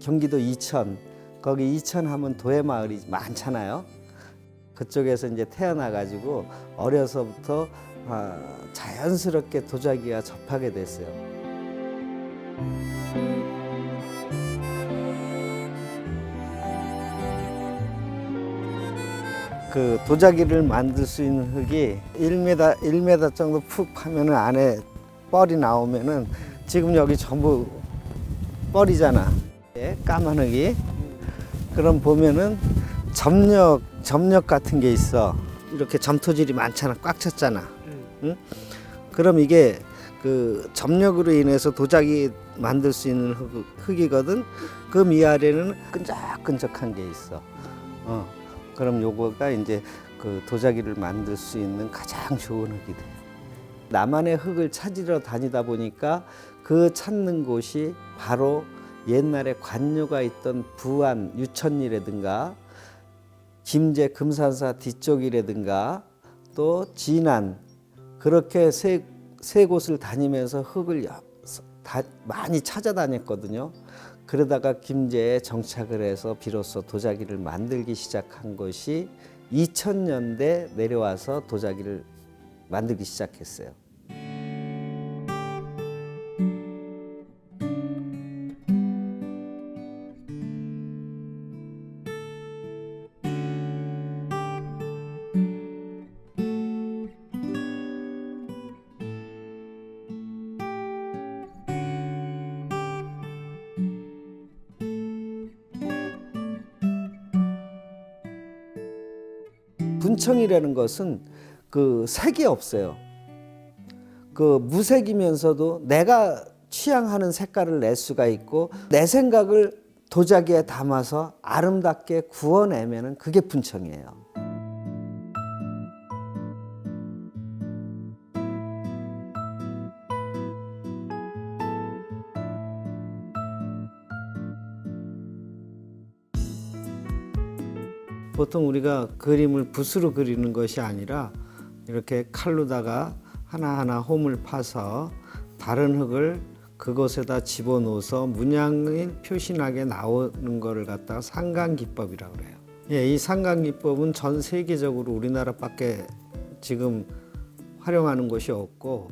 경기도 이천 거기 이천 하면 도예마을이 많잖아요. 그쪽에서 이제 태어나 가지고 어려서부터 아, 자연스럽게 도자기와 접하게 됐어요. 그 도자기를 만들 수 있는 흙이 1m 1m 정도 푹 파면은 안에 뻘이 나오면은 지금 여기 전부 뻘이잖아. 예, 까만 흙이. 그럼 보면은 점력 점력 같은 게 있어. 이렇게 점토질이 많잖아. 꽉 찼잖아. 응? 그럼 이게 그 점력으로 인해서 도자기 만들 수 있는 흙, 흙이거든. 그 위아래는 끈적끈적한 게 있어. 어. 그럼 요거가 이제 그 도자기를 만들 수 있는 가장 좋은 흙이 돼. 나만의 흙을 찾으러 다니다 보니까 그 찾는 곳이 바로 옛날에 관료가 있던 부안 유천리라든가 김제 금산사 뒤쪽이라든가 또 진안 그렇게 세, 세 곳을 다니면서 흙을 여- 다 많이 찾아다녔거든요. 그러다가 김제에 정착을 해서 비로소 도자기를 만들기 시작한 것이 2000년대 내려와서 도자기를 만들기 시작했어요. 분청이라는 것은 그 색이 없어요. 그 무색이면서도 내가 취향하는 색깔을 낼 수가 있고 내 생각을 도자기에 담아서 아름답게 구워내면은 그게 분청이에요. 보통 우리가 그림을 붓으로 그리는 것이 아니라 이렇게 칼로다가 하나하나 홈을 파서 다른 흙을 그곳에다 집어넣어서 문양이 표시나게 나오는 것을 갖다가 상강 기법이라고 그래요. 예, 이 상강 기법은 전 세계적으로 우리나라밖에 지금 활용하는 곳이 없고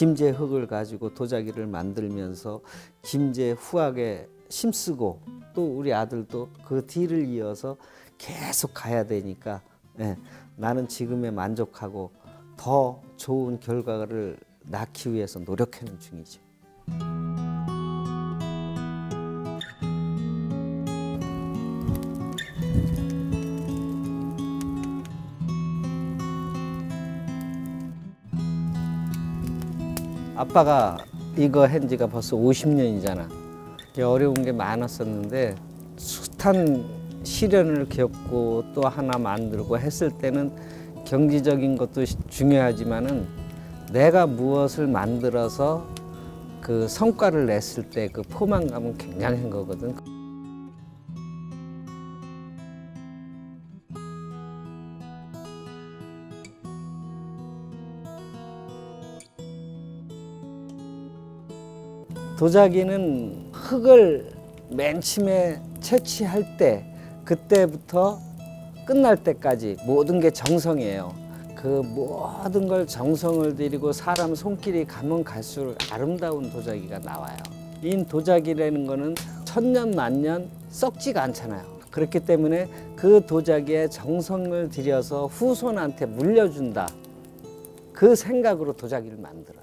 김제 흙을 가지고 도자기를 만들면서 김제 후학에 힘쓰고 또 우리 아들도 그 뒤를 이어서 계속 가야 되니까 예, 나는 지금에 만족하고 더 좋은 결과를 낳기 위해서 노력하는 중이죠. 아빠가 이거 한 지가 벌써 50년이잖아. 어려운 게 많았었는데 숱한 시련을 겪고 또 하나 만들고 했을 때는 경제적인 것도 시- 중요하지만은 내가 무엇을 만들어서 그 성과를 냈을 때 그 포만감은 굉장한 거거든. 도자기는 흙을 맨 처음에 채취할 때 그때부터 끝날 때까지 모든 게 정성이에요. 그 모든 걸 정성을 들이고 사람 손길이 가면 갈수록 아름다운 도자기가 나와요. 이 도자기라는 거는 천년 만년 썩지가 않잖아요. 그렇기 때문에 그 도자기에 정성을 들여서 후손한테 물려준다. 그 생각으로 도자기를 만들어.